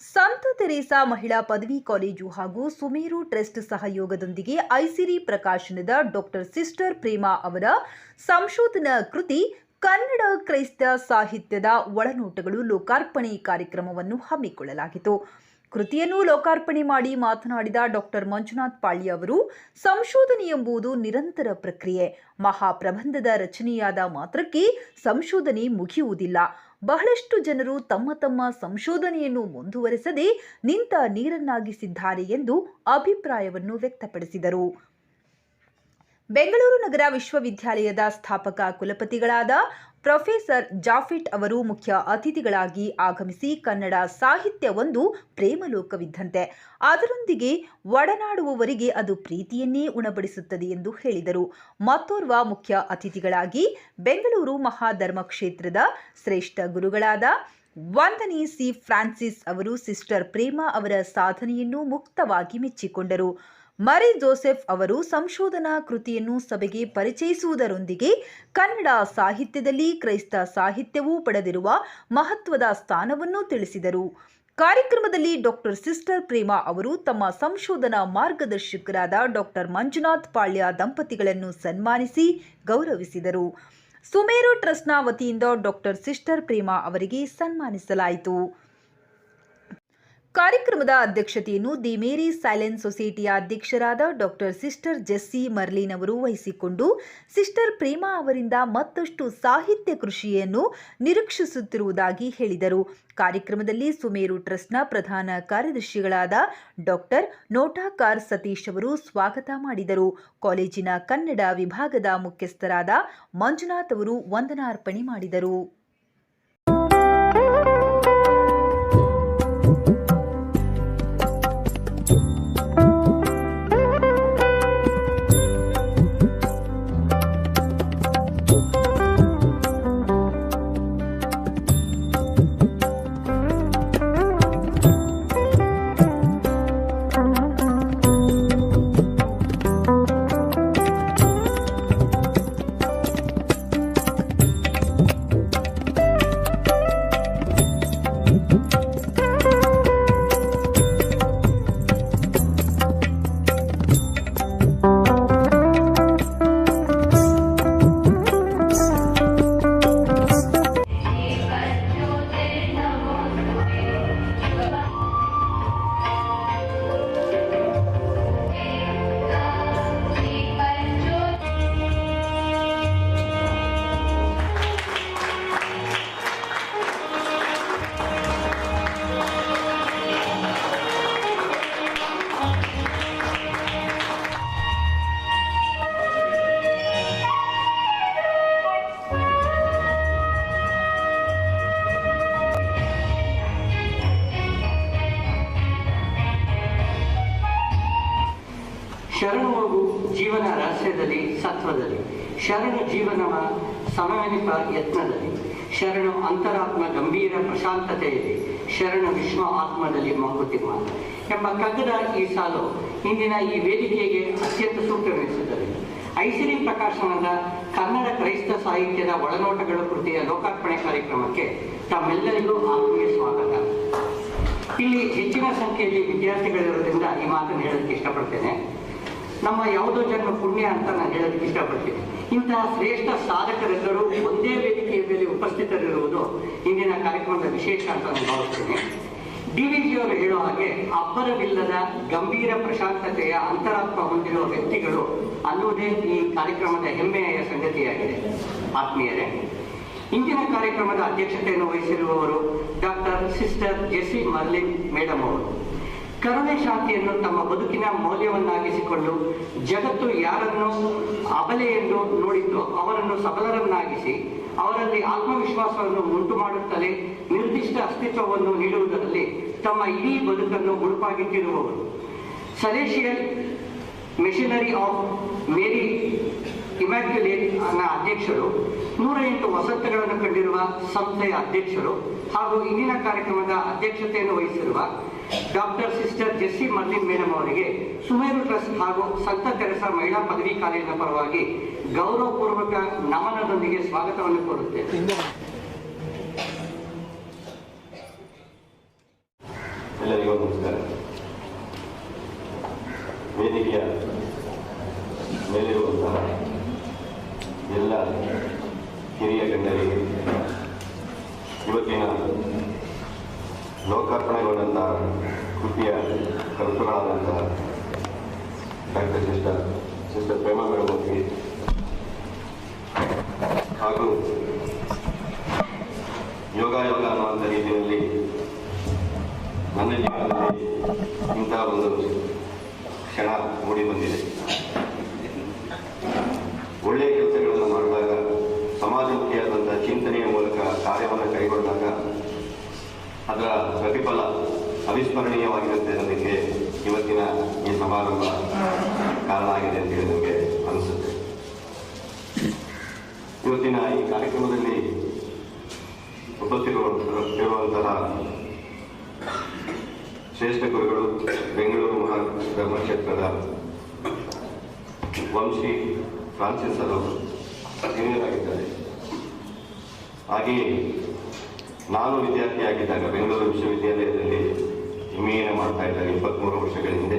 ಸಂತ ತೆರೇಸಾ ಮಹಿಳಾ ಪದವಿ ಕಾಲೇಜು ಹಾಗೂ ಸುಮೇರು ಟ್ರಸ್ಟ್ ಸಹಯೋಗದೊಂದಿಗೆ ಐಸಿರಿ ಪ್ರಕಾಶನದ ಡಾಕ್ಟರ್ ಸಿಸ್ಟರ್ ಪ್ರೇಮಾ ಅವರ ಸಂಶೋಧನಾ ಕೃತಿ ಕನ್ನಡ ಕ್ರೈಸ್ತ ಸಾಹಿತ್ಯದ ಒಳನೋಟಗಳು ಲೋಕಾರ್ಪಣೆ ಕಾರ್ಯಕ್ರಮವನ್ನು ಹಮ್ಮಿಕೊಳ್ಳಲಾಗಿತ್ತು. ಕೃತಿಯನ್ನು ಲೋಕಾರ್ಪಣೆ ಮಾಡಿ ಮಾತನಾಡಿದ ಡಾಕ್ಟರ್ ಮಂಜುನಾಥ್ ಪಾಳ್ಯ ಅವರು, ಸಂಶೋಧನೆ ಎಂಬುದು ನಿರಂತರ ಪ್ರಕ್ರಿಯೆ. ಮಹಾಪ್ರಬಂಧದ ರಚನೆಯಾದ ಮಾತ್ರಕ್ಕೆ ಸಂಶೋಧನೆ ಮುಗಿಯುವುದಿಲ್ಲ. ಬಹಳಷ್ಟು ಜನರು ತಮ್ಮ ತಮ್ಮ ಸಂಶೋಧನೆಯನ್ನು ಮುಂದುವರೆಸದೆ ನಿಂತ ನೀರನ್ನಾಗಿಸಿದ್ದಾರೆ ಎಂದು ಅಭಿಪ್ರಾಯವನ್ನು ವ್ಯಕ್ತಪಡಿಸಿದರು. ಬೆಂಗಳೂರು ನಗರ ವಿಶ್ವವಿದ್ಯಾಲಯದ ಸ್ಥಾಪಕ ಕುಲಪತಿಗಳಾದ ಪ್ರೊಫೆಸರ್ ಜಾಫಿಟ್ ಅವರು ಮುಖ್ಯ ಅತಿಥಿಗಳಾಗಿ ಆಗಮಿಸಿ ಕನ್ನಡ ಸಾಹಿತ್ಯ ಒಂದು ಪ್ರೇಮಲೋಕವಿದ್ದಂತೆ. ಅದರೊಂದಿಗೆ ಒಡನಾಡುವವರಿಗೆ ಅದು ಪ್ರೀತಿಯನ್ನೇ ಉಣಬಡಿಸುತ್ತದೆ ಎಂದು ಹೇಳಿದರು. ಮತ್ತೋರ್ವ ಮುಖ್ಯ ಅತಿಥಿಗಳಾಗಿ ಬೆಂಗಳೂರು ಮಹಾಧರ್ಮ ಕ್ಷೇತ್ರದ ಶ್ರೇಷ್ಠ ಗುರುಗಳಾದ ವಂದನಿ ಸಿ ಫ್ರಾನ್ಸಿಸ್ ಅವರು ಸಿಸ್ಟರ್ ಪ್ರೇಮ ಅವರ ಸಾಧನೆಯನ್ನು ಮುಕ್ತವಾಗಿ ಮೆಚ್ಚಿಕೊಂಡರು. ಮರಿ ಜೋಸೆಫ್ ಅವರು ಸಂಶೋಧನಾ ಕೃತಿಯನ್ನು ಸಭೆಗೆ ಪರಿಚಯಿಸುವುದರೊಂದಿಗೆ ಕನ್ನಡ ಸಾಹಿತ್ಯದಲ್ಲಿ ಕ್ರೈಸ್ತ ಸಾಹಿತ್ಯವು ಪಡೆದಿರುವ ಮಹತ್ವದ ಸ್ಥಾನವನ್ನು ತಿಳಿಸಿದರು. ಕಾರ್ಯಕ್ರಮದಲ್ಲಿ ಡಾಕ್ಟರ್ ಸಿಸ್ಟರ್ ಪ್ರೇಮಾ ಅವರು ತಮ್ಮ ಸಂಶೋಧನಾ ಮಾರ್ಗದರ್ಶಕರಾದ ಡಾಕ್ಟರ್ ಮಂಜುನಾಥ್ ಪಾಳ್ಯ ದಂಪತಿಗಳನ್ನು ಸನ್ಮಾನಿಸಿ ಗೌರವಿಸಿದರು. ಸುಮೇರು ಟ್ರಸ್ಟ್ನ ವತಿಯಿಂದ ಡಾಕ್ಟರ್ ಸಿಸ್ಟರ್ ಪ್ರೇಮಾ ಅವರಿಗೆ ಸನ್ಮಾನಿಸಲಾಯಿತು. ಕಾರ್ಯಕ್ರಮದ ಅಧ್ಯಕ್ಷತೆಯನ್ನು ದಿ ಮೇರಿ ಸೈಲೆನ್ಸ್ ಸೊಸೈಟಿಯ ಅಧ್ಯಕ್ಷರಾದ ಡಾಕ್ಟರ್ ಸಿಸ್ಟರ್ ಜೆಸ್ಸಿ ಮರ್ಲಿನ್ ಅವರು ವಹಿಸಿಕೊಂಡು ಸಿಸ್ಟರ್ ಪ್ರೇಮಾ ಅವರಿಂದ ಮತ್ತಷ್ಟು ಸಾಹಿತ್ಯ ಕೃಷಿಯನ್ನು ನಿರೀಕ್ಷಿಸುತ್ತಿರುವುದಾಗಿ ಹೇಳಿದರು. ಕಾರ್ಯಕ್ರಮದಲ್ಲಿ ಸುಮೇರು ಟ್ರಸ್ಟ್ನ ಪ್ರಧಾನ ಕಾರ್ಯದರ್ಶಿಗಳಾದ ಡಾಕ್ಟರ್ ನೋಟಾಕಾರ್ ಸತೀಶ್ ಅವರು ಸ್ವಾಗತ ಮಾಡಿದರು. ಕಾಲೇಜಿನ ಕನ್ನಡ ವಿಭಾಗದ ಮುಖ್ಯಸ್ಥರಾದ ಮಂಜುನಾಥ್ ಅವರು ವಂದನಾರ್ಪಣೆ ಮಾಡಿದರು. ಶರಣು ಜೀವನ ರಹಸ್ಯದಲ್ಲಿ, ಸತ್ವದಲ್ಲಿ. ಶರಣ ಜೀವನವ ಸಮವೆನಿಪ ಯತ್ನದಲ್ಲಿ. ಶರಣು ಅಂತರಾತ್ಮ ಗಂಭೀರ ಪ್ರಶಾಂತತೆಯಲ್ಲಿ. ಶರಣ ವಿಶ್ವ ಆತ್ಮದಲ್ಲಿ ಮಂಕುತಿಮ್ಮ ಎಂಬ ಕಗ್ಗದ ಈ ಸಾಲು ಇಂದಿನ ಈ ವೇದಿಕೆಗೆ ಅತ್ಯಂತ ಸೂಕ್ತವೆನಿಸುತ್ತದೆ ಐಸಿರಿ ಪ್ರಕಾಶನದ ಕನ್ನಡ ಕ್ರೈಸ್ತ ಸಾಹಿತ್ಯದ ಒಳನೋಟಗಳ ಕೃತಿಯ ಲೋಕಾರ್ಪಣೆ ಕಾರ್ಯಕ್ರಮಕ್ಕೆ ತಮ್ಮೆಲ್ಲರಿಗೂ ಆತ್ಮೀಯ ಸ್ವಾಗತ. ಇಲ್ಲಿ ಹೆಚ್ಚಿನ ಸಂಖ್ಯೆಯಲ್ಲಿ ವಿದ್ಯಾರ್ಥಿಗಳಿರೋದ್ರಿಂದ ಈ ಮಾತನ್ನು ಹೇಳೋದಕ್ಕೆ ಇಷ್ಟಪಡ್ತೇನೆ. ನಮ್ಮ ಯಾವುದೋ ಜನ್ಮ ಪುಣ್ಯ ಅಂತ ನಾನು ಹೇಳೋದಕ್ಕೆ ಇಷ್ಟಪಡ್ತೀನಿ. ಇಂತಹ ಶ್ರೇಷ್ಠ ಸಾಧಕರೆಲ್ಲರೂ ಒಂದೇ ವೇದಿಕೆಯ ಮೇಲೆ ಉಪಸ್ಥಿತರಿರುವುದು ಇಂದಿನ ಕಾರ್ಯಕ್ರಮದ ವಿಶೇಷ ಅಂತ ನಾನು ಭಾವಿಸ್ತೇನೆ. ಡಿ ವಿ ಜಿ ಅವರು ಹೇಳೋ ಹಾಗೆ ಅಬ್ಬರವಿಲ್ಲದ ಗಂಭೀರ ಪ್ರಶಾಂತತೆಯ ಅಂತರಾತ್ಮ ಹೊಂದಿರುವ ವ್ಯಕ್ತಿಗಳು ಅನ್ನುವುದೇ ಈ ಕಾರ್ಯಕ್ರಮದ ಹೆಮ್ಮೆಯ ಸಂಗತಿಯಾಗಿದೆ. ಆತ್ಮೀಯರೇ, ಇಂದಿನ ಕಾರ್ಯಕ್ರಮದ ಅಧ್ಯಕ್ಷತೆಯನ್ನು ವಹಿಸಿರುವವರು doctor sister Jessie Marlin madam ಅವರು. ಕರುಣೆ ಶಾಂತಿಯನ್ನು ತಮ್ಮ ಬದುಕಿನ ಮೌಲ್ಯವನ್ನಾಗಿಸಿಕೊಂಡು ಜಗತ್ತು ಯಾರನ್ನು ಅಬಲೆ ಎಂದು ನೋಡಿದ್ದು ಅವರನ್ನು ಸಬಲರನ್ನಾಗಿಸಿ ಅವರಲ್ಲಿ ಆತ್ಮವಿಶ್ವಾಸವನ್ನು ಉಂಟು ಮಾಡುತ್ತಲೇ ನಿರ್ದಿಷ್ಟ ಅಸ್ತಿತ್ವವನ್ನು ನೀಡುವುದರಲ್ಲಿ ತಮ್ಮ ಇಡೀ ಬದುಕನ್ನು ಗುಡುಪಾಗಿಟ್ಟಿರುವವರು ಸಲೇಶಿಯಲ್ ಮಿಷನರಿ ಆಫ್ ಮೇರಿ ಅನ್ನ ಅಧ್ಯಕ್ಷರು ನೂರ ಎಂಟು ವಸಂತಗಳನ್ನು ಕಂಡಿರುವ ಸಂಸ್ಥೆಯ ಅಧ್ಯಕ್ಷರು ಹಾಗೂ ಇಂದಿನ ಕಾರ್ಯಕ್ರಮದ ಅಧ್ಯಕ್ಷತೆಯನ್ನು ವಹಿಸಿರುವ doctor sister Jessie Marlin madam ಅವರಿಗೆ ಸುಮೇರು ಟ್ರಸ್ಟ್ ಹಾಗೂ ಸಂತ ತೆರಸ ಮಹಿಳಾ ಪದವಿ ಕಾಲೇಜಿನ ಪರವಾಗಿ ಗೌರವಪೂರ್ವಕ ನಮನದೊಂದಿಗೆ ಸ್ವಾಗತವನ್ನು ಕೋರುತ್ತೇನೆ. ಎಲ್ಲರಿಗೂ ನಮಸ್ಕಾರ. ವೇದಿಕೆಯ ಕೃತಿಯ ಕರ್ತೃಗಳಾದಂತಹ ಡಾಕ್ಟರ್ ಸಿಸ್ಟರ್ ಸಿಸ್ಟರ್ ಪ್ರೇಮ ಮೇಡಮೂರ್ತಿ ಹಾಗೂ ಅವಿಸ್ಮರಣೀಯವಾಗಿರುತ್ತೆ ಅನ್ನೋದಕ್ಕೆ ಇವತ್ತಿನ ಈ ಸಮಾರಂಭ ಕಾರಣ ಆಗಿದೆ ಅಂತ ಹೇಳಿ ನಮಗೆ ಅನಿಸುತ್ತೆ. ಇವತ್ತಿನ ಈ ಕಾರ್ಯಕ್ರಮದಲ್ಲಿ ಉಪಸ್ಥಿತರುವಂತಹ ಶ್ರೇಷ್ಠ ಗುರುಗಳು ಬೆಂಗಳೂರು ಮಹಾ ಧರ್ಮಕ್ಷೇತ್ರದ ವಂಶಿ ಫ್ರಾನ್ಸಿಸ್ ಅವರು ಹಿರಿಯರಾಗಿದ್ದಾರೆ ಹಾಗೆಯೇ ನಾನು ವಿದ್ಯಾರ್ಥಿಯಾಗಿದ್ದಾಗ ಬೆಂಗಳೂರು ಇಪ್ಪತ್ಮೂರು ಇಪ್ಪತ್ತ್ಮೂರು ವರ್ಷಗಳ ಹಿಂದೆ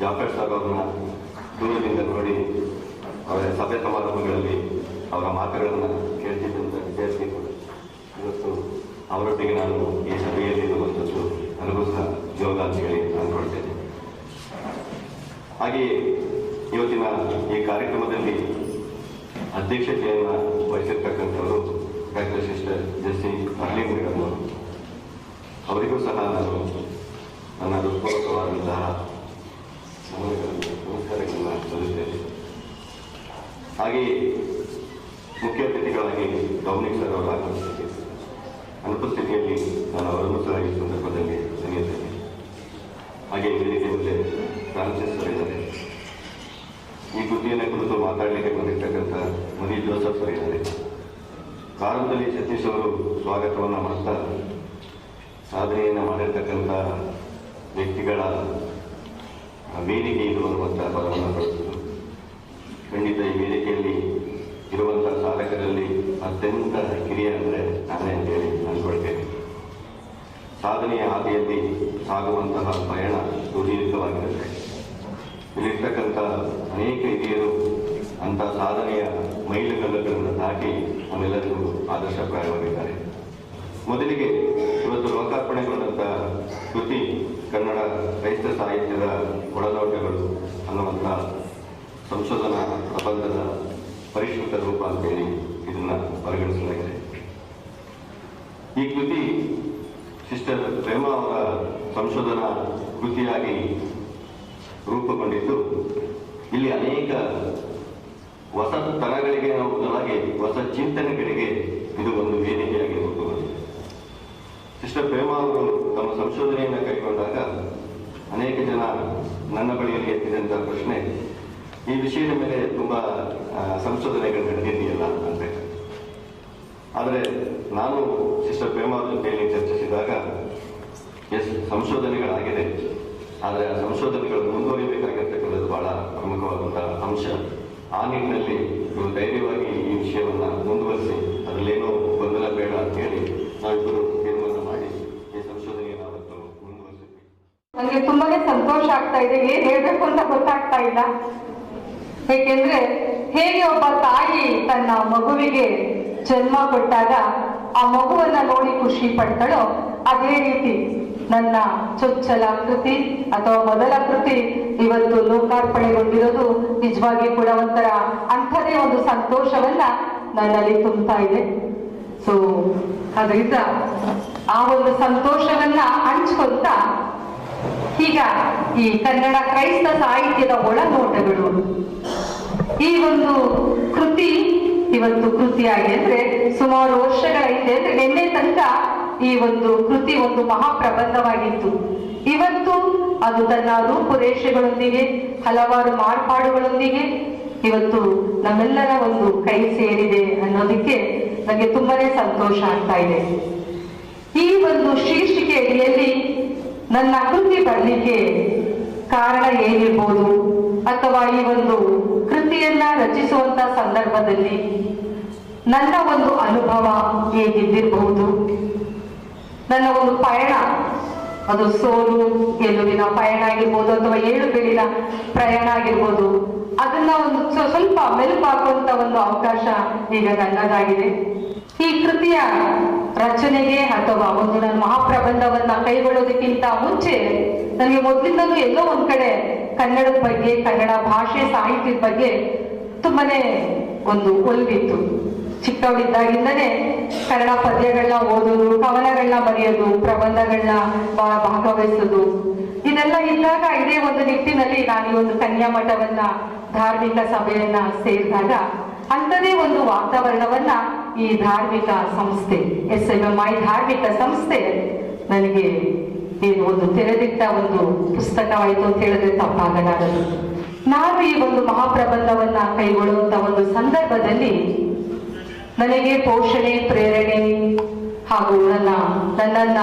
ಜಾಫರ್ ಸಾಬ್ ಅವ್ರನ್ನ ದೂರದಿಂದ ನೋಡಿ ಅವರ ಸಭೆ ಸಮಾರಂಭಗಳಲ್ಲಿ ಅವರ ಮಾತುಗಳನ್ನು ಕೇಳ್ತಿದ್ದಂಥ ವಿದ್ಯಾರ್ಥಿಗಳು. ಇವತ್ತು ಅವರೊಟ್ಟಿಗೆ ನಾನು ಈ ಸಭೆಯಲ್ಲಿ ಇರುವಂಥದ್ದು ನನಗೂ ಸಹ ಯೋಗ ಅಂತ ಹೇಳಿ ಅಂದ್ಕೊಳ್ತೇನೆ. ಹಾಗೆಯೇ ಇವತ್ತಿನ ಈ ಕಾರ್ಯಕ್ರಮದಲ್ಲಿ ಅಧ್ಯಕ್ಷತೆಯನ್ನು ವಹಿಸಿರ್ತಕ್ಕಂಥವರು ಡಾಕ್ಟರ್ ಸಿಸ್ಟರ್ ಜೆಸಿ ಅರ್ಲಿಂಗ್ ಮೇಡಮ್ ಅವರು. ಅವರಿಗೂ ಸಹ ನಾನು ನನ್ನ ಹೃತ್ಪೂರ್ವಕವಾದಂತಹ ನಮನಗಳನ್ನು ನಮಸ್ಕಾರಗಳನ್ನು ಸಲ್ಲಿಸ್ತೇನೆ ಹಾಗೆಯೇ ಮುಖ್ಯ ಅತಿಥಿಗಳಾಗಿ ಡೊಮಿನಿಕ್ ಸರ್ ಅವರ ಅನುಪಸ್ಥಿತಿಯಲ್ಲಿ ನಾನು ಅವರನ್ನು ಸಹ ಈ ಸಂದರ್ಭದಲ್ಲಿ ನೆನೆಯುತ್ತೇನೆ ಹಾಗೆ ವೇದಿಕೆ ಮುಂದೆ ಫ್ರಾನ್ಸಿಸ್ ಸರ್ ಇದ್ದಾರೆ ಈ ಕೃತಿಯನ್ನು ಕುರಿತು ಮಾತಾಡಲಿಕ್ಕೆ ಬಂದಿರ್ತಕ್ಕಂಥ ಮನಿ ಜೋಸಫ್ ಸರ್ ಇದ್ದಾರೆ ಪ್ರಾರಂಭದಲ್ಲಿ ಸತೀಶ್ ಅವರು ಸ್ವಾಗತವನ್ನು ಮಾಡ್ತಾ ಸಾಧನೆಯನ್ನು ಮಾಡಿರ್ತಕ್ಕಂಥ ವ್ಯಕ್ತಿಗಳ ವೇದಿಕೆ ಇದು ಪದವನ್ನು ಬಳಸಿದರು ಖಂಡಿತ ಈ ವೇದಿಕೆಯಲ್ಲಿ ಇರುವಂಥ ಸಾಧಕರಲ್ಲಿ ಅತ್ಯಂತ ಕಿರಿಯ ಅಂದರೆ ನಾನೇ ಅಂತೇಳಿ ಅಂದ್ಕೊಳ್ತೇನೆ ಸಾಧನೆಯ ಹಾದಿಯಲ್ಲಿ ಸಾಗುವಂತಹ ಪಯಣ ಸುದೀರ್ಘವಾಗಿರುತ್ತೆ. ಇಲ್ಲಿರ್ತಕ್ಕಂಥ ಅನೇಕ ಹಿರಿಯರು ಅಂಥ ಸಾಧನೆಯ ಮೈಲುಗಲ್ಲುಗಳನ್ನು ದಾಟಿ ನಮ್ಮೆಲ್ಲರಿಗೂ ಆದರ್ಶಪ್ರಾಯವಾಗಿದ್ದಾರೆ ಮೊದಲಿಗೆ ಇವತ್ತು ಲೋಕಾರ್ಪಣೆಗೊಂಡಂಥ ಕೃತಿ ಕನ್ನಡ ಕ್ರೈಸ್ತ ಸಾಹಿತ್ಯದ ಒಳನೋಟಗಳು ಅನ್ನುವಂಥ ಸಂಶೋಧನಾ ಪ್ರಬಂಧದ ಪರಿಷ್ಕೃತ ರೂಪ ಅಂತೇಳಿ ಇದನ್ನ ಪರಿಗಣಿಸಲಾಗಿದೆ. ಈ ಕೃತಿ ಸಿಸ್ಟರ್ ಪ್ರೇಮ ಅವರ ಸಂಶೋಧನಾ ಕೃತಿಯಾಗಿ ರೂಪುಗೊಂಡಿದ್ದು, ಇಲ್ಲಿ ಅನೇಕ ಹೊಸ ತರಗಳಿಗೆ ಹೋಗುವುದಾಗಿ ಹೊಸ ಚಿಂತನೆಗಳಿಗೆ ಇದು ಒಂದು ವೇದಿಕೆಯಾಗಿ ರೂಪುಗೊಂಡಿದೆ. ಸಿಸ್ಟರ್ ಪ್ರೇಮ ಅವರು ತಮ್ಮ ಸಂಶೋಧನೆಯನ್ನು ಕೈಗೊಂಡಾಗ ಅನೇಕ ಜನ ನನ್ನ ಬಳಿಯಲ್ಲಿ ಎತ್ತಿದಂತಹ ಪ್ರಶ್ನೆ, ಈ ವಿಷಯದ ಮೇಲೆ ತುಂಬಾ ಸಂಶೋಧನೆಗಳು ನಡೆದಿದೆಯಲ್ಲ ಅಂತ ಆದರೆ ನಾನು ಸಿಸ್ಟರ್ ಪ್ರೇಮ ಅವ್ರ ಜೊತೆಯಲ್ಲಿ ಚರ್ಚಿಸಿದಾಗ, ಎಸ್, ಸಂಶೋಧನೆಗಳಾಗಿದೆ, ಆದರೆ ಆ ಸಂಶೋಧನೆಗಳು ಮುಂದುವರಿಬೇಕಾಗಿರ್ತಕ್ಕಂಥದ್ದು ಬಹಳ ಪ್ರಮುಖವಾದಂತಹ ಅಂಶ. ಆ ನಿಟ್ಟಿನಲ್ಲಿ ನೀವು ಧೈರ್ಯವಾಗಿ ಈ ವಿಷಯವನ್ನು ಮುಂದುವರಿಸಿ, ಅದರಲ್ಲೇನೋ ಗೊಂದಲ ಬೇಡ ಅಂತ ಹೇಳಿ ನಾವಿಬ್ಬರು ತೀರ್ಮಾನ ಮಾಡಿ ಈ ಸಂಶೋಧನೆಯನ್ನು ಅವತ್ತು ಮುಂದುವರಿಸಿದ್ವಿ ನನಗೆ ತುಂಬಾನೇ ಸಂತೋಷ ಆಗ್ತಾ ಇದೆ. ಏನ್ ಹೇಳ್ಬೇಕು ಅಂತ ಗೊತ್ತಾಗ್ತಾ ಇಲ್ಲ. ಏಕೆಂದ್ರೆ ಹೇಗೆ ಒಬ್ಬ ತಾಯಿ ತನ್ನ ಮಗುವಿಗೆ ಜನ್ಮ ಕೊಟ್ಟಾಗ ಆ ಮಗುವನ್ನ ನೋಡಿ ಖುಷಿ ಪಡ್ತಾಳೋ ಅದೇ ರೀತಿ ನನ್ನ ಚೊಚ್ಚಲ ಕೃತಿ ಅಥವಾ ಮೊದಲ ಕೃತಿ ಇವತ್ತು ಲೋಕಾರ್ಪಣೆಗೊಂಡಿರೋದು ನಿಜವಾಗಿ ಕೂಡ ಒಂಥರ ಅಂಥದೇ ಒಂದು ಸಂತೋಷವನ್ನ ನನ್ನಲ್ಲಿ ತುಂಬ್ತಾ ಇದೆ. ಸೊ ಅದರಿಂದ ಆ ಒಂದು ಸಂತೋಷವನ್ನ ಹಂಚ್ಕೊಂತ ಈಗ ಈ ಕನ್ನಡ ಕ್ರೈಸ್ತ ಸಾಹಿತ್ಯದ ಒಳನೋಟಗಳು. ಈ ಒಂದು ಕೃತಿ ಇವತ್ತು ಕೃತಿಯಾಗಿ ಅಂದ್ರೆ ಸುಮಾರು ವರ್ಷಗಳ ಹಿಂದೆ ಅಂದ್ರೆ ನಿನ್ನೆ ತನಕ ಈ ಒಂದು ಕೃತಿ ಒಂದು ಮಹಾಪ್ರಬಂಧವಾಗಿತ್ತು. ಇವತ್ತು ಅದು ತನ್ನ ರೂಪುರೇಷೆಗಳೊಂದಿಗೆ, ಹಲವಾರು ಮಾರ್ಪಾಡುಗಳೊಂದಿಗೆ ಇವತ್ತು ನಮ್ಮೆಲ್ಲರ ಒಂದು ಕೈ ಸೇರಿದೆ ಅನ್ನೋದಕ್ಕೆ ನನಗೆ ತುಂಬಾನೇ ಸಂತೋಷ ಆಗ್ತಾ ಇದೆ. ಈ ಒಂದು ಶೀರ್ಷಿಕೆ ಅಡಿಯಲ್ಲಿ ನನ್ನ ಕೃತಿ ಬರಲಿಕ್ಕೆ ಕಾರಣ ಏನಿರ್ಬೋದು? ಅಥವಾ ಈ ಒಂದು ಕೃತಿಯನ್ನ ರಚಿಸುವಂತ ಸಂದರ್ಭದಲ್ಲಿ ನನ್ನ ಒಂದು ಅನುಭವ ಹೇಗಿದ್ದಿರಬಹುದು ನನ್ನ ಒಂದು ಪಯಣ, ಅದು ಸೋಲು, ಗೆಲುವಿನ ಪಯಣ ಆಗಿರ್ಬೋದು, ಅಥವಾ ಏಳು ಬೆಳಿನ ಪ್ರಯಾಣ ಆಗಿರ್ಬೋದು. ಅದನ್ನ ಒಂದು ಸ್ವ- ಸ್ವಲ್ಪ ಮೆಲುಪಾಕುವಂತ ಒಂದು ಅವಕಾಶ ಈಗ ನನ್ನದಾಗಿದೆ. ಈ ಕೃತಿಯ ರಚನೆಗೆ ಅಥವಾ ಒಂದು ನನ್ನ ಮಹಾಪ್ರಬಂಧವನ್ನ ಕೈಗೊಳ್ಳೋದಕ್ಕಿಂತ ಮುಂಚೆ ನನಗೆ ಮೊದಲಿಂದಲೂ ಎಲ್ಲೋ ಒಂದ್ ಕಡೆ ಕನ್ನಡದ ಬಗ್ಗೆ, ಕನ್ನಡ ಭಾಷೆ, ಸಾಹಿತ್ಯದ ಬಗ್ಗೆ ತುಂಬಾನೇ ಒಂದು ಒಲ್ವಿತ್ತು. ಚಿಕ್ಕವಳಿದ್ದಾಗಿಂದನೇ ಕನ್ನಡ ಪದ್ಯಗಳನ್ನ ಓದೋದು ಕವನಗಳನ್ನ ಬರೆಯೋದು ಪ್ರಬಂಧಗಳನ್ನ ಭಾಗವಹಿಸೋದು, ಇದೆಲ್ಲ ಇದ್ದಾಗ ಇದೇ ಒಂದು ನಿಟ್ಟಿನಲ್ಲಿ ನಾನು ಒಂದು ಕನ್ಯಾ ಮಠವನ್ನ ಧಾರ್ಮಿಕ ಸಭೆಯನ್ನ ಸೇರಿದಾಗ ಅಂಥದೇ ಒಂದು ವಾತಾವರಣವನ್ನ ಈ ಧಾರ್ಮಿಕ ಸಂಸ್ಥೆ, ಎಸ್ ಎಂ ಎಂ ಐ ಧಾರ್ಮಿಕ ಸಂಸ್ಥೆ ನನಗೆ ಏನು ಒಂದು ತೆರೆದಿಟ್ಟ ಒಂದು ಪುಸ್ತಕವಾಯಿತು ಅಂತ ಹೇಳಿದ್ರೆ ತಪ್ಪಾಗಲಾರದು. ನಾನು ಈ ಒಂದು ಮಹಾಪ್ರಬಂಧವನ್ನ ಕೈಗೊಳ್ಳುವಂತ ಒಂದು ಸಂದರ್ಭದಲ್ಲಿ ನನಗೆ ಪೋಷಣೆ, ಪ್ರೇರಣೆ ಹಾಗೂ ನನ್ನ, ನನ್ನನ್ನ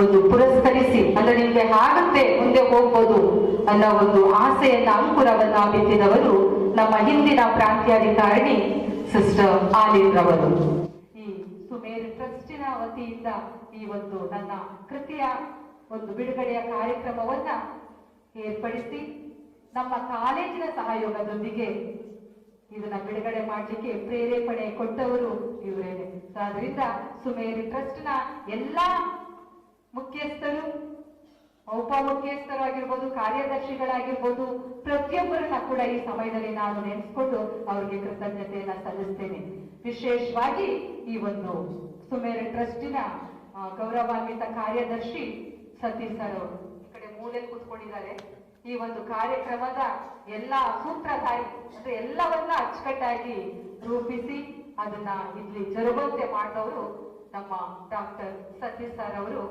ಒಂದು ಪುರಸ್ಕರಿಸಿ, ಅಂದ್ರೆ ನಿಮ್ಗೆ ಹಾಗಂತೆ ಮುಂದೆ ಹೋಗ್ಬೋದು ಅನ್ನೋ ಒಂದು ಆಸೆಯನ್ನ, ಅಂಕುರವನ್ನ ಬಿತ್ತಿದವರು ನಮ್ಮ ಹಿಂದಿನ ಪ್ರಾಂತ್ಯಾಧಿಕಾರಿಣಿ ಸಿಸ್ಟರ್ ಆಲಿನ್ ರವರು. ಈ ಸುಮೇರು ಟ್ರಸ್ಟಿನ ವತಿಯಿಂದ ಈ ಒಂದು ನನ್ನ ಕೃತಿಯ ಒಂದು ಬಿಡುಗಡೆಯ ಕಾರ್ಯಕ್ರಮವನ್ನ ಏರ್ಪಡಿಸಿ ನಮ್ಮ ಕಾಲೇಜಿನ ಸಹಯೋಗದೊಂದಿಗೆ ಇದನ್ನ ಬಿಡುಗಡೆ ಮಾಡ್ಲಿಕ್ಕೆ ಪ್ರೇರೇಪಣೆ ಕೊಟ್ಟವರು ಇವರೇನೆ. ಸೊ ಸುಮೇರಿ ಟ್ರಸ್ಟ್ನ ಎಲ್ಲಾ ಮುಖ್ಯಸ್ಥರು ಉಪ ಮುಖ್ಯಸ್ಥರು ಆಗಿರ್ಬೋದು ಕಾರ್ಯದರ್ಶಿಗಳಾಗಿರ್ಬೋದು, ಪ್ರತಿಯೊಬ್ಬರನ್ನ ಕೂಡ ಈ ಸಮಯದಲ್ಲಿ ನಾನು ನೆನೆಸ್ಕೊಂಡು ಅವರಿಗೆ ಕೃತಜ್ಞತೆಯನ್ನ ಸಲ್ಲಿಸ್ತೇನೆ. ವಿಶೇಷವಾಗಿ ಈ ಒಂದು ಸುಮೇರಿ ಟ್ರಸ್ಟಿನ ಗೌರವಾನ್ವಿತ ಕಾರ್ಯದರ್ಶಿ ಸತೀಶ್ ಸರ್ ಅವರು. ಈ ಕಡೆ ಮೂಲೆ ಕೂತ್ಕೊಂಡಿದ್ದಾರೆ. ಈ ಒಂದು ಕಾರ್ಯಕ್ರಮದ ಎಲ್ಲ ಸೂತ್ರಧಾರಿ ಅಂದ್ರೆ ಎಲ್ಲವನ್ನ ಅಚ್ಚುಕಟ್ಟಾಗಿ ರೂಪಿಸಿ ಅದನ್ನ ಇಲ್ಲಿ ಜರುಗುವಂತೆ ಮಾಡಿದವರು ನಮ್ಮ ಡಾಕ್ಟರ್ ಸತೀಶ್ ಸರ್ ಅವರು.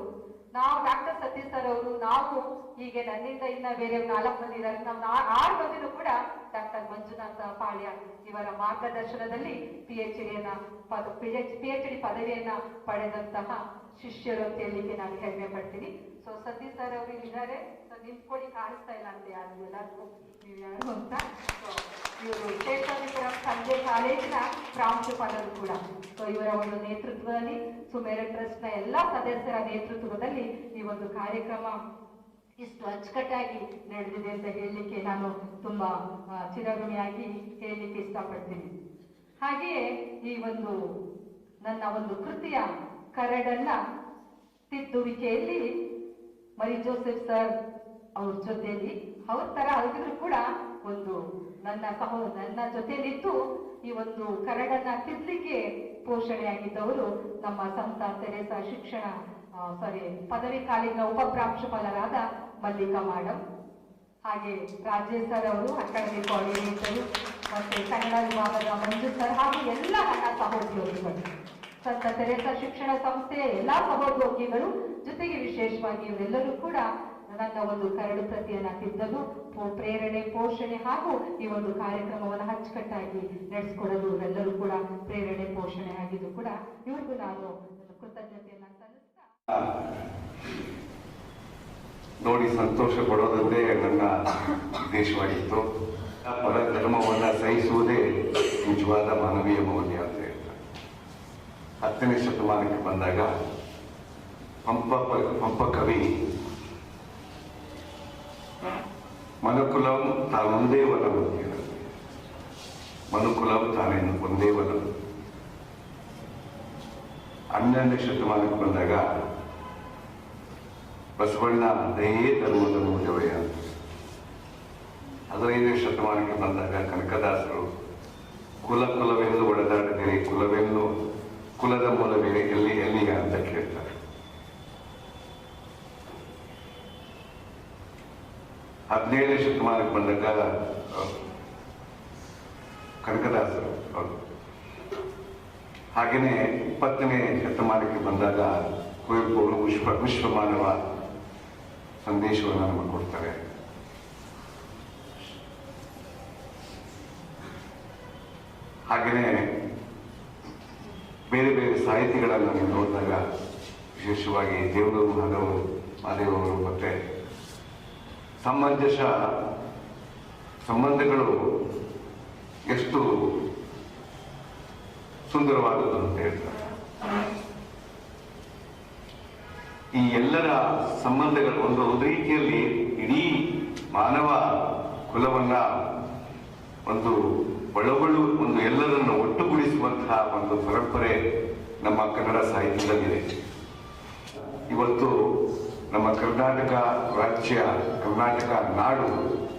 ನಾವು ಡಾಕ್ಟರ್ ಸತೀಶ್ ಸರ್ ಅವರು, ನಾವು ಹೀಗೆ ನನ್ನಿಂದ ಇನ್ನ ಬೇರೆ ನಾಲ್ಕು ಮಂದಿ ಇದ್ದಾರೆ. ನಾವು ಆರು ಮಂದಿನೂ ಕೂಡ ಡಾಕ್ಟರ್ ಮಂಜುನಾಥ ಪಾಳ್ಯ ಇವರ ಮಾರ್ಗದರ್ಶನದಲ್ಲಿ ಪಿ ಎಚ್ ಡಿಯನ್ನ ಪಿ ಎಚ್ ಡಿ ಪದವಿಯನ್ನ ಪಡೆದಂತಹ ಶಿಷ್ಯರು ಅಂತ ಹೇಳಲಿಕ್ಕೆ ನಾನು ಹೆಮ್ಮೆ ಪಡ್ತೀನಿ ಸೊ ಸತೀಶ್ ಸರ್ ಅವರು ಇದ್ದಾರೆ ನಿಂತ್ಕೊಳ್ಳಿ ಕಾಣಿಸ್ತಾ ಇಲ್ಲ ಅಂತ ಯಾರು? ಎಲ್ಲರಿಗೂ ನೀವು ಯಾರು ಅಂತ? ಇವರು ಸಂಜೆ ಕಾಲೇಜಿನ ಪ್ರಾಂಶುಪಾಲರು ಕೂಡ. ಸೊ ಇವರ ಒಂದು ನೇತೃತ್ವದಲ್ಲಿ, ಸುಮೇರ ಟ್ರಸ್ಟ್ನ ಎಲ್ಲಾ ಸದಸ್ಯರ ನೇತೃತ್ವದಲ್ಲಿ ಈ ಒಂದು ಕಾರ್ಯಕ್ರಮ ಇಷ್ಟು ಅಚ್ಚುಕಟ್ಟಾಗಿ ನಡೆದಿದೆ ಅಂತ ಹೇಳಲಿಕ್ಕೆ ನಾನು ತುಂಬಾ ಚಿರಋಣಿಯಾಗಿ ಹೇಳಲಿಕ್ಕೆ ಇಷ್ಟಪಡ್ತೀನಿ. ಹಾಗೆಯೇ ಈ ಒಂದು ನನ್ನ ಒಂದು ಕೃತಿಯ ಕರಡನ್ನ ತಿದ್ದುವಿಕೆಯಲ್ಲಿ ಮರಿ ಜೋಸೆಫ್ ಸರ್ ಅವ್ರ ಜೊತೆಯಲ್ಲಿ ಅವ್ರ ತರ ಅಲ್ದಿದ್ರು ಕೂಡ ಒಂದು ನನ್ನ ಸಹೋ, ನನ್ನ ಜೊತೆಯಲ್ಲಿದ್ದು ಈ ಒಂದು ಕರಡನ್ನ ತಿದ್ದಲಿಕ್ಕೆ ಪೋಷಣೆಯಾಗಿದ್ದವರು ನಮ್ಮ ಸಂತ ತೆರೆಸ ಶಿಕ್ಷಣ ಸಾರಿ ಪದವಿ ಕಾಲೇಜಿನ ಉಪಪ್ರಾಂಶುಪಾಲರಾದ ಮಲ್ಲಿಕಾ ಮೇಡಮ್ ಹಾಗೆ ರಾಜೇಶ್ ಸರ್ ಅವರು, ಅಕಾಡೆಮಿ ಕೋಆರ್ಡಿನೇಟರು ಮತ್ತೆ ಕನ್ನಡ ವಿಭಾಗದ ಮಂಜು ಸರ್ ಹಾಗೂ ಎಲ್ಲ ನನ್ನ ಸಹೋದ್ಯೋಗಿಗಳು. ಸಂತ ತೆರೆಸ ಶಿಕ್ಷಣ ಸಂಸ್ಥೆಯ ಎಲ್ಲಾ ಸಹೋದ್ಯೋಗಿಗಳು ಜೊತೆಗೆ ವಿಶೇಷವಾಗಿ ಇವರೆಲ್ಲರೂ ಕೂಡ ನನ್ನ ಒಂದು ಕರಡು ಪ್ರತಿಯನ್ನ ತಿದ್ದಲು ಪ್ರೇರಣೆ, ಪೋಷಣೆ ಹಾಗೂ ಈ ಒಂದು ಕಾರ್ಯಕ್ರಮವನ್ನು ಅಚ್ಚುಕಟ್ಟಾಗಿ ನಡೆಸಿಕೊಡಲು ಎಲ್ಲರೂ ಕೂಡ ಪ್ರೇರಣೆ, ಪೋಷಣೆ ಆಗಿದ್ದು ಕೂಡ ಇವ್ರಿಗೂ ನಾನು ಕೃತಜ್ಞತೆಯನ್ನ ಸಲ್ಲಿಸ್ತಾ ನೋಡಿ, ಸಂತೋಷ ಪಡೋದಂದೇ ನನ್ನ ಉದ್ದೇಶವಾಗಿತ್ತು. ಪರ ಧರ್ಮವನ್ನು ಸಹಿಸುವುದೇ ನಿಜವಾದ ಮಾನವೀಯ ಮೌಲ್ಯ ಅಂತ ಹೇಳ್ತಾರೆ. ಹತ್ತನೇ ಶತಮಾನಕ್ಕೆ ಬಂದಾಗ ಪಂಪ ಪಂಪ ಕವಿ ಮನುಕುಲಂ ತಾನೊಂದೇ ವಲಂ ಅಂತ. ಮನುಕುಲಂ ತಾನೇ ಒಂದೇ ವನ ಹನ್ನೆರಡನೇ ಶತಮಾನಕ್ಕೆ ಬಂದಾಗ ಬಸವಣ್ಣ ಅದೇ ಧರ್ಮದ ಮೂಲವಯ ಹದಿನೈದನೇ ಶತಮಾನಕ್ಕೆ ಬಂದಾಗ ಕನಕದಾಸರು ಕುಲ ಕುಲವೆಂದು ಒಡೆದಾಡದಿರಿ ಕುಲವೆಂದು ಕುಲದ ಮೂಲವೇ ಎಲ್ಲಿ ಎಲ್ಲಿಯ ಅಂತ ಕೇಳ್ತಾರೆ. ಹದಿನೇಳನೇ ಶತಮಾನಕ್ಕೆ ಬಂದಾಗ ಕನಕದಾಸರು ಅವರು. ಹಾಗೆಯೇ ಇಪ್ಪತ್ತನೇ ಶತಮಾನಕ್ಕೆ ಬಂದಾಗ ಕುವೆಂಪು ಅವರು ವಿಶ್ವ, ವಿಶ್ವಮಾನವ ಸಂದೇಶವನ್ನು ಕೊಡ್ತಾರೆ. ಹಾಗೆಯೇ ಬೇರೆ ಬೇರೆ ಸಾಹಿತಿಗಳನ್ನು ನೋಡಿದಾಗ, ವಿಶೇಷವಾಗಿ ದೇವರು ಮಾಧವರು ಮಾದೇವರು ಮತ್ತೆ ಸಮಂಜಸ ಸಂಬಂಧಗಳು ಎಷ್ಟು ಸುಂದರವಾದದ್ದು ಅಂತ ಹೇಳ್ತಾರೆ. ಈ ಎಲ್ಲರ ಸಂಬಂಧಗಳು ಒಂದು ರೀತಿಯಲ್ಲಿ ಇಡೀ ಮಾನವ ಕುಲವನ್ನ ಒಂದು ಒಳಗೊಳ್ಳು ಒಂದು ಎಲ್ಲರನ್ನು ಒಟ್ಟುಗೂಡಿಸುವಂತಹ ಒಂದು ಪರಂಪರೆ ನಮ್ಮ ಕನ್ನಡ ಸಾಹಿತ್ಯದಲ್ಲಿದೆ. ಇವತ್ತು ನಮ್ಮ ಕರ್ನಾಟಕ ರಾಜ್ಯ, ಕರ್ನಾಟಕ ನಾಡು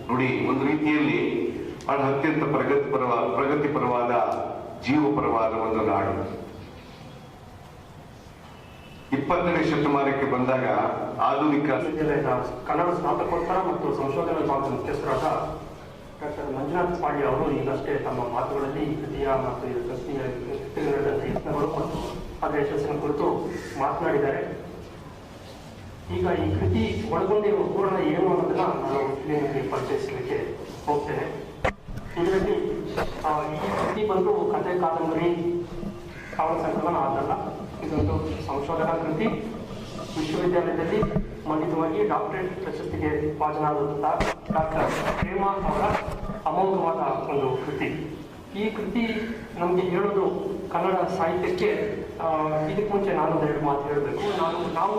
ನುಡಿ ಒಂದು ರೀತಿಯಲ್ಲಿ ಬಹಳ ಅತ್ಯಂತ ಪ್ರಗತಿಪರವ ಪ್ರಗತಿಪರವಾದ ಜೀವಪರವಾದ ಒಂದು ನಾಡು. ಇಪ್ಪತ್ತನೇ ಶತಮಾನಕ್ಕೆ ಬಂದಾಗ ಆಧುನಿಕ ಕನ್ನಡ ಸ್ನಾತಕೋತ್ತರ ಮತ್ತು ಸಂಶೋಧನಾ ವಿಭಾಗದ ಮುಖ್ಯಸ್ಥರಾದ ಡಾಕ್ಟರ್ ಮಂಜುನಾಥ್ ಪಾಂಡೆ ಅವರು ಈಗಷ್ಟೇ ತಮ್ಮ ಮಾತುಗಳಲ್ಲಿ ಕೃತಿಯ ಮತ್ತು ಪ್ರಶ್ನೆಯ ಕೃತಿಯ ಕೃತಿಗೆ ನಡೆದಂಥ ಯತ್ನಗಳು ಮತ್ತು ಅದರ ಯಶಸ್ಸಿನ ಕುರಿತು ಮಾತನಾಡಿದ್ದಾರೆ. ಈಗ ಈ ಕೃತಿ ಒಳಗೊಂಡಿರುವ ಪೂರ್ಣ ಏನು ಅನ್ನೋದನ್ನ ನಾನು ನಿಮಗೆ ಪರಿಚಯಿಸಲಿಕ್ಕೆ ಹೋಗ್ತೇನೆ. ಇದರಲ್ಲಿ ಈ ಕೃತಿ ಬಂದು ಕಥೆ ಕಾದಂಬರಿ ಕಾವಲ ಸಂಕಲನ ಆದಲ್ಲ, ಇದೊಂದು ಸಂಶೋಧನಾ ಕೃತಿ. ವಿಶ್ವವಿದ್ಯಾಲಯದಲ್ಲಿ ಮಂಡಿತವಾಗಿ ಡಾಕ್ಟರೇಟ್ ಪ್ರಶಸ್ತಿಗೆ ಭಾಜನಾದಂತಹ ಡಾಕ್ಟರ್ ಹೇಮಾ ಅವರ ಅಮೋಘವಾದ ಒಂದು ಕೃತಿ. ಈ ಕೃತಿ ನಮಗೆ ಹೇಳೋದು ಕನ್ನಡ ಸಾಹಿತ್ಯಕ್ಕೆ ಇದಕ್ಕೆ ಮುಂಚೆ ನಾನು ಎರಡು ಮಾತು ಹೇಳಬೇಕು. ನಾನು, ನಾವು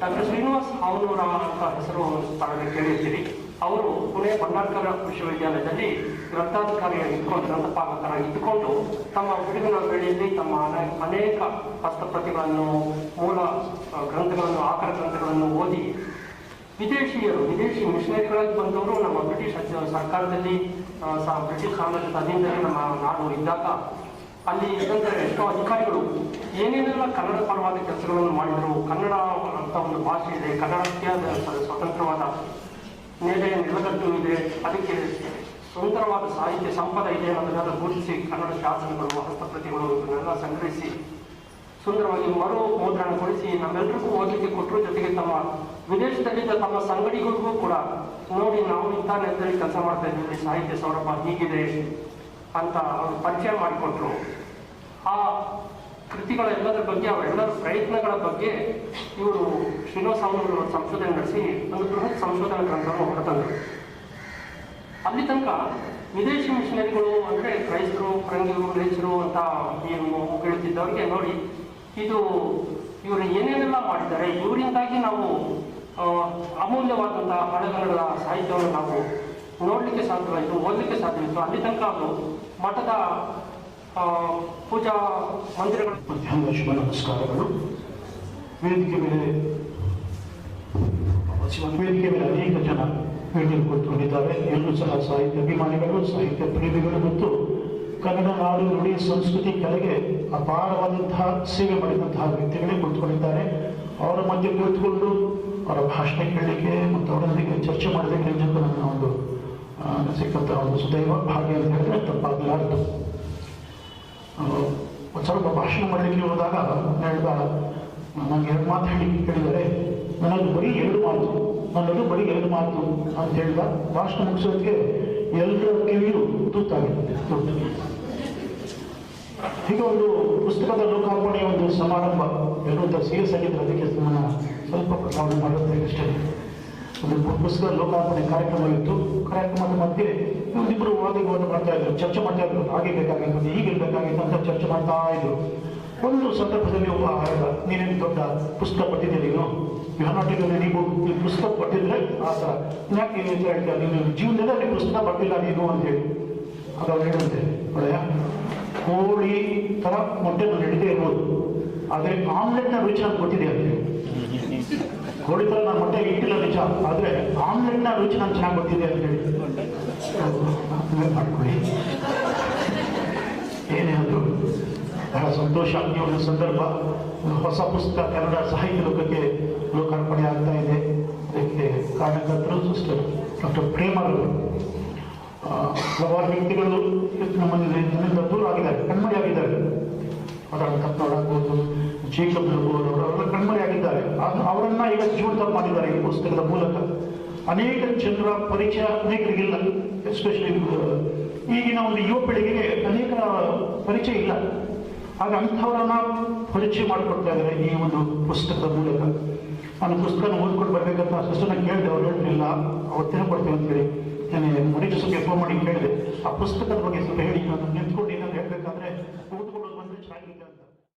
ಡಾಕ್ಟರ್ ಶ್ರೀನಿವಾಸ್ ಹಾವನೂರ ಅಂತ ಹೆಸರು ತಾವೇ ಕೇಳಿದ್ದೀರಿ ಅವರು ಪುಣೆ ಭಂಡಾರ್ಕರ ವಿಶ್ವವಿದ್ಯಾಲಯದಲ್ಲಿ ಗ್ರಂಥಾಧಿಕಾರಿಯಾಗಿ ಇದ್ಕೊಂಡು ಗ್ರಂಥಪಾಲಕರಾಗಿ ಇದ್ದುಕೊಂಡು ತಮ್ಮ ಬಿಡುಗಿನ ವೇಳೆಯಲ್ಲಿ ತಮ್ಮ ಅನೆ- ಅನೇಕ ಹಸ್ತಪ್ರತಿಗಳನ್ನು, ಮೂಲ ಗ್ರಂಥಗಳನ್ನು, ಆಕರ ಗ್ರಂಥಗಳನ್ನು ಓದಿ ವಿದೇಶಿಯರು, ವಿದೇಶಿ ಮಿಷನರಿಗಳಾಗಿ ಬಂದವರು ನಮ್ಮ ಬ್ರಿಟಿಷ್ ಸರ್ಕಾರದಲ್ಲಿ ಬ್ರಿಟಿಷ್ ಸಾಮ್ರಾಜ್ಯದ ಅಧೀನದಲ್ಲಿ ನಮ್ಮ ನಾಡು ಇದ್ದಾಗ ಅಲ್ಲಿ ಇದ್ದಂಥ ಎಷ್ಟೋ ಅಧಿಕಾರಿಗಳು ಏನೇನೆಲ್ಲ ಕನ್ನಡ ಪರವಾದ ಕೆಲಸಗಳನ್ನು ಮಾಡಿದ್ರು, ಕನ್ನಡ ಅಂತ ಒಂದು ಭಾಷೆ ಇದೆ, ಕನ್ನಡಕ್ಕೆ ಸ್ವತಂತ್ರವಾದ ನೆಲೆ ನೆಲಗಟ್ಟು ಇದೆ, ಅದಕ್ಕೆ ಸುಂದರವಾದ ಸಾಹಿತ್ಯ ಸಂಪದ ಇದೆ ಅನ್ನೋದನ್ನೆಲ್ಲ ಗುರುತಿಸಿ ಕನ್ನಡ ಶಾಸನಗಳು, ಹಸ್ತಪ್ರತಿಗಳು ಇದನ್ನೆಲ್ಲ ಸಂಗ್ರಹಿಸಿ ಸುಂದರವಾಗಿ ಮರು ಮುದ್ರಣಗೊಳಿಸಿ ನಮ್ಮೆಲ್ಲರಿಗೂ ಓದಲಿಕ್ಕೆ ಕೊಟ್ಟರು ಜೊತೆಗೆ ತಮ್ಮ ವಿದೇಶದಲ್ಲಿದ್ದ ತಮ್ಮ ಸಂಗಡಿಗಳಿಗೂ ಕೂಡ ನೋಡಿ ನಾವು ಇಂಥ ನೆಲದಲ್ಲಿ ಕೆಲಸ ಮಾಡ್ತಾ ಇದ್ದೀವಿ, ಸಾಹಿತ್ಯ ಸೌರಭ ಹೀಗಿದೆ. ಅಂತ ಅವರು ಪರಿಚಯ ಮಾಡಿಕೊಟ್ರು ಆ ಕೃತಿಗಳ ಎಲ್ಲದರ ಬಗ್ಗೆ ಅವೆಲ್ಲರ ಪ್ರಯತ್ನಗಳ ಬಗ್ಗೆ ಇವರು ಶ್ರೀನಿವಾಸ ಅವರು ಸಂಶೋಧನೆ ನಡೆಸಿ ಒಂದು ಬೃಹತ್ ಸಂಶೋಧನಾ ಗ್ರಂಥವನ್ನು ಹೊರತಂದರು. ಅಲ್ಲಿ ತನಕ ವಿದೇಶಿ ಮಿಷನರಿಗಳು ಅಂದರೆ ಕ್ರೈಸ್ತರು ಫರಂಗಿಗಳು ಗ್ರೀಚರು ಅಂತ ಏನು ಕೇಳುತ್ತಿದ್ದವರಿಗೆ ನೋಡಿ, ಇದು ಇವರು ಏನೇನೆಲ್ಲ ಮಾಡಿದ್ದಾರೆ, ಇವರಿಂದಾಗಿ ನಾವು ಅಮೂಲ್ಯವಾದಂತಹ ಹಳೆಗನ್ನಡದ ಸಾಹಿತ್ಯವನ್ನು ನಾವು ನೋಡಲಿಕ್ಕೆ ಸಾಧ್ಯವಾಯಿತು ಓದಲಿಕ್ಕೆ ಸಾಧ್ಯವಿತ್ತು ಅಲ್ಲಿ ತನಕ ಅವರು ಮಠದ ಪೂಜಾ ಮಂದಿರಗಳು ಮಧ್ಯಾಹ್ನ ಶುಭ ನಮಸ್ಕಾರಗಳು. ವೇದಿಕೆ ಮೇಲೆ ವೇದಿಕೆ ಮೇಲೆ ಅನೇಕ ಜನ ವೇದಿಕೆ ಕೊಟ್ಟುಕೊಂಡಿದ್ದಾರೆ ಎಲ್ಲರೂ ಸಹ ಸಾಹಿತ್ಯ ಅಭಿಮಾನಿಗಳು, ಸಾಹಿತ್ಯ ಪ್ರೇಮಿಗಳು ಮತ್ತು ಕನ್ನಡ ನಾಡು ನುಡಿ ಸಂಸ್ಕೃತಿ ಕಲೆಗೆ ಅಪಾರವಾದಂತಹ ಸೇವೆ ಮಾಡಿದಂತಹ ವ್ಯಕ್ತಿಗಳೇ ಕುಳಿತುಕೊಂಡಿದ್ದಾರೆ ಅವರ ಮಧ್ಯೆ ಕುಳಿತುಕೊಂಡು ಅವರ ಭಾಷಣ ಕೇಳಲಿಕ್ಕೆ ಮತ್ತು ಅವರೊಂದಿಗೆ ಚರ್ಚೆ ಮಾಡಲಿಕ್ಕೆ ನಿಜಕ್ಕೂ ನನ್ನ ಒಂದು ಒಂದು ಸುದೈವ ಭಾಗ್ಯ ಅಂತ ಹೇಳಿದ್ರೆ ತಪ್ಪಾಗಲಾರದು ಒಂದು ಸ್ವಲ್ಪ ಭಾಷಣ ಮಾಡಲಿಕ್ಕೆ ಹೋದಾಗ ಹೇಳಿದ ನನಗೆ ಎರಡು ಮಾತು ಹೇಳಿ ಹೇಳಿದರೆ ನನಗೆ ಬರೀ ಎರಡು ಮಾತು ನನ್ನದು ಬರೀ ಎರಡು ಮಾತು ಅಂತ ಹೇಳಿದ ಭಾಷಣ ಮುಗಿಸೋದಕ್ಕೆ ಎಲ್ಲರ ಕಿವಿಯು ತುತ್ತಾಗಿರುತ್ತೆ ತೂತು. ಹೀಗೆ ಒಂದು ಪುಸ್ತಕದ ಲೋಕಾರ್ಪಣೆಯ ಒಂದು ಸಮಾರಂಭ ಎಲ್ಲರೂ ಸೀರಿಯಸ್ ಆಗಿದ್ರೆ ಅದಕ್ಕೆ ನನ್ನ ಸ್ವಲ್ಪ ಪ್ರಸ್ತಾವನೆ ಮಾಡುತ್ತೆ ಅಷ್ಟೇ ಒಂದು ಪುಸ್ತಕ ಲೋಕಾರ್ಪಣೆ ಕಾರ್ಯಕ್ರಮ ಇತ್ತು ಕಾರ್ಯಕ್ರಮದ ಮಧ್ಯೆ ಒಂದಿಬ್ಬರು ವಾದಿಗಳನ್ನು ಮಾಡ್ತಾ ಇದ್ರು, ಚರ್ಚೆ ಮಾಡ್ತಾ ಇದ್ರು, ಹಾಗೆ ಬೇಕಾಗಿತ್ತು, ಹೀಗೆ ಅಂತ ಚರ್ಚೆ ಮಾಡ್ತಾ ಇದ್ರು. ಒಂದು ಸಂದರ್ಭದಲ್ಲಿ ಒಬ್ಬ ಆಗ ನೀನೇನು ದೊಡ್ಡ ಪುಸ್ತಕ ಪಟ್ಟಿದ್ದೆ ನೀನು ಕರ್ನಾಟಕದಲ್ಲಿ ನೀವು ನೀವು ಪುಸ್ತಕ ಪಟ್ಟಿದ್ರೆ ಆ ಥರ. ಯಾಕೆ ನೀನು ಅಂತ ಹೇಳ್ತಾ ನೀನು ಜೀವನದಲ್ಲಿ ಪುಸ್ತಕ ಪಟ್ಟಿಲ್ಲ ನೀನು ಅಂತ ಹೇಳಿ. ಆಗ ಅವ್ರು ಹೇಳುತ್ತೆ ಒಳ್ಳೆಯ ಕೋಳಿ ಥರ ಮೊಟ್ಟೆ ನಾನು ಹಿಡಿದೇ ಇರ್ಬೋದು. ಆದರೆ ಆಮ್ಲೆಟ್ನ ರುಚಿ ನನಗೆ ಗೊತ್ತಿದೆ ಅಂತ ಥರ ನಾನು ಮೊಟ್ಟೆ ಇಟ್ಟಿಲ್ಲ ನಿಜ. ಆದರೆ ಆಮ್ಲೆಟ್ನ ರುಚಿ ನಾನು ಚೆನ್ನಾಗಿ ಗೊತ್ತಿದೆ ಅಂತ ಹೇಳಿ. ಮಾಡ್ಕೊಳ್ಳಿ. ಏನೇ ಆದರೂ. ಬಹಳ ಸಂತೋಷ. ಈ ಒಂದು ಸಂದರ್ಭ ಹೊಸ ಪುಸ್ತಕ ಕನ್ನಡ ಸಾಹಿತ್ಯ ಲೋಕಕ್ಕೆ ಲೋಕಾರ್ಪಣೆ ಆಗ್ತಾ ಇದೆ. ಅದಕ್ಕೆ ಕಾರಣಕರ್ತರು ಸಿಸ್ಟರ್ ಡಾಕ್ಟರ್ ಪ್ರೇಮರು ಆ, ಹಲವಾರು ವ್ಯಕ್ತಿಗಳು ನಮ್ಮಲ್ಲಿ ದೂರ ಆಗಿದ್ದಾರೆ. ಕಣ್ಮರೆಯಾಗಿದ್ದಾರೆ. ಅದರ ಕತ್ನೋಡಾಗ್ಬೋದು ಜೇಕಬ್ ಅವರೆಲ್ಲ ಕಣ್ಮರೆಯಾಗಿದ್ದಾರೆ ಆದ್ರೆ ಅವರನ್ನ ಈಗ ಜೀವಂತ ಮಾಡಿದ್ದಾರೆ ಈ ಪುಸ್ತಕದ ಮೂಲಕ. ಅನೇಕ ಜನರ ಪರಿಚಯ ಅನೇಕರಿಗಿಲ್ಲ ಎಸ್ಪೆಷಲಿ ಈಗಿನ ಒಂದು ಯುವ ಪೀಳಿಗೆಗೆ ಅನೇಕ ಪರಿಚಯ ಇಲ್ಲ. ಆಗ ಅಂಥವರನ್ನ ಪರಿಚಯ ಮಾಡಿಕೊಡ್ತಾ ಇದ್ದಾರೆ ಈ ಒಂದು ಪುಸ್ತಕದ ಮೂಲಕ. ನಾನು ಪುಸ್ತಕನ ಓದ್ಕೊಂಡು ಬರ್ಬೇಕಂತ ಸಿಸ್ಟರ್ನ ಕೇಳಿದೆ, ಅವ್ರು ಹೇಳಿಲ್ಲ ಅವತ್ತೇನು ಕೊಡ್ತೀವಿ ಅಂತೇಳಿ. ನಾನು ಮರಿಜಸಕ್ಕೆ ಫೋನ್ ಮಾಡಿ ಕೇಳಿದೆ. ಆ ಪುಸ್ತಕದ ಬಗ್ಗೆ ಸ್ವಲ್ಪ ಹೇಳಿ, ನಾನು ನಿಂತ್ಕೊಂಡು